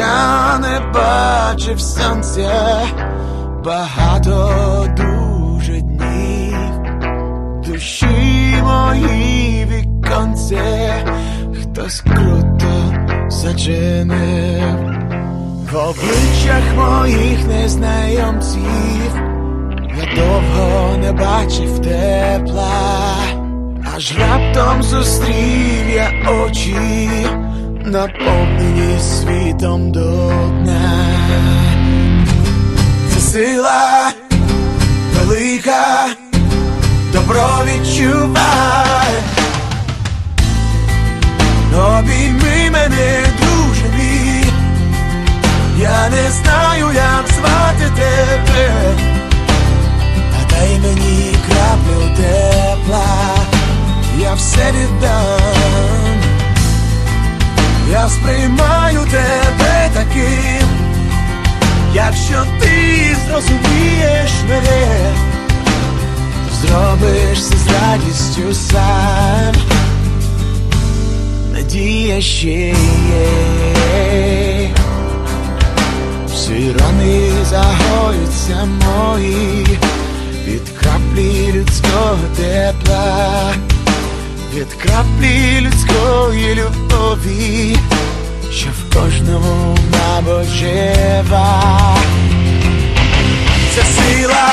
я не бачив сонця. Багато дуже днів, душі мої віконце, хтось круто зачинив? В обличчях моїх незнайомців. Я довго не бачив тепла, аж раптом зустрів я очі, наповнені світом до дна. Це сила велика, добро відчувай. Обійми мене, друже мій, я не знаю, як звати тебе. А дай мені краплю тепла, радістю сам. Надія ще є. Всі рани загоються мої від краплі людського тепла, від краплі людської любові, що в кожному мабуть жива. Це сила